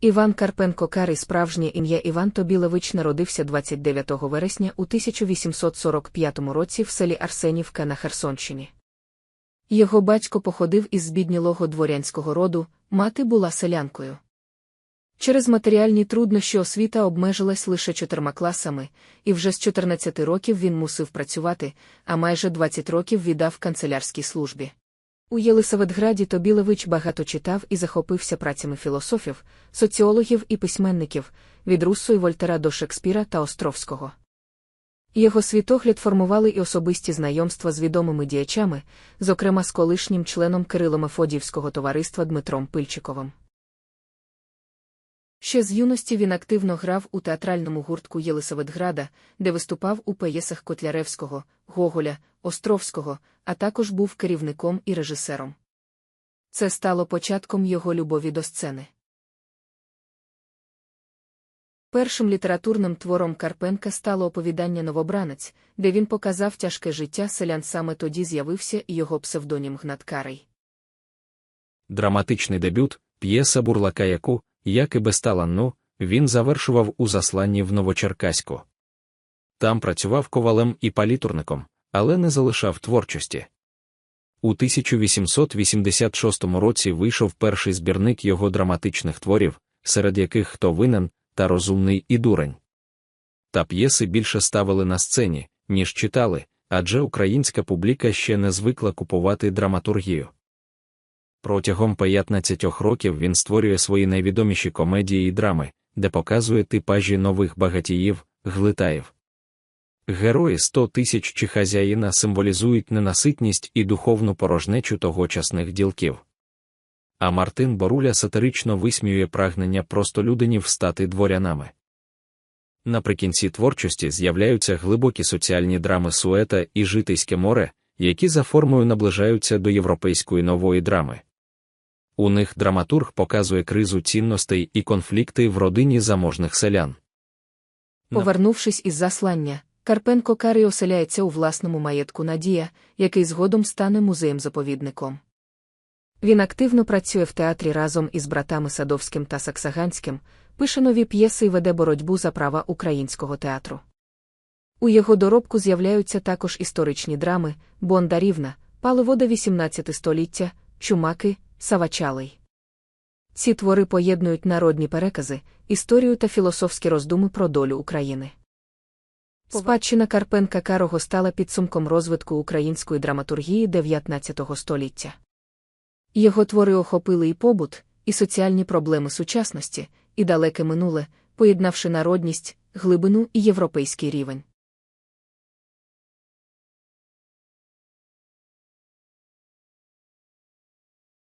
Іван Карпенко Карий справжнє ім'я Іван Тобілевич народився 29 вересня у 1845 році в селі Арсенівка на Херсонщині. Його батько походив із збіднілого дворянського роду, мати була селянкою. Через матеріальні труднощі освіта обмежилась лише чотирма класами, і вже з 14 років він мусив працювати, а майже 20 років віддав канцелярській службі. У Єлисаветграді Тобілевич багато читав і захопився працями філософів, соціологів і письменників, від Руссо і Вольтера до Шекспіра та Островського. Його світогляд формували і особисті знайомства з відомими діячами, зокрема з колишнім членом Кирило-Мефодіївського товариства Дмитром Пильчиковим. Ще з юності він активно грав у театральному гуртку Єлисаветграда, де виступав у п'єсах Котляревського, Гоголя, Островського, а також був керівником і режисером. Це стало початком його любові до сцени. Першим літературним твором Карпенка стало оповідання Новобранець, де він показав тяжке життя селян саме тоді з'явився його псевдонім Гнаткарий. Драматичний дебют, п'єса Бурлака яку, як і безталанну, він завершував у засланні в Новочеркаську. Там працював ковалем і палітурником, але не залишав творчості. У 1886 році вийшов перший збірник його драматичних творів, серед яких хто винен та розумний і дурень. Та п'єси більше ставили на сцені, ніж читали, адже українська публіка ще не звикла купувати драматургію. Протягом 15 років він створює свої найвідоміші комедії і драми, де показує типажі нових багатіїв, глитаїв. Герої сто тисяч чи хазяїна символізують ненаситність і духовну порожнечу тогочасних ділків. А Мартин Боруля сатирично висміює прагнення простолюдинів стати дворянами. Наприкінці творчості з'являються глибокі соціальні драми Суета і Житейське море, які за формою наближаються до європейської нової драми. У них драматург показує кризу цінностей і конфлікти в родині заможних селян. Повернувшись із заслання, Карпенко Карий оселяється у власному маєтку Надія, який згодом стане музеєм-заповідником. Він активно працює в театрі разом із братами Садовським та Саксаганським, пише нові п'єси і веде боротьбу за права українського театру. У його доробку з'являються також історичні драми Бондарівна, Паливода XVIII століття, Чумаки, Савачалий. Ці твори поєднують народні перекази, історію та філософські роздуми про долю України. Спадщина Карпенка Карого стала підсумком розвитку української драматургії XIX століття. Його твори охопили і побут, і соціальні проблеми сучасності, і далеке минуле, поєднавши народність, глибину і європейський рівень.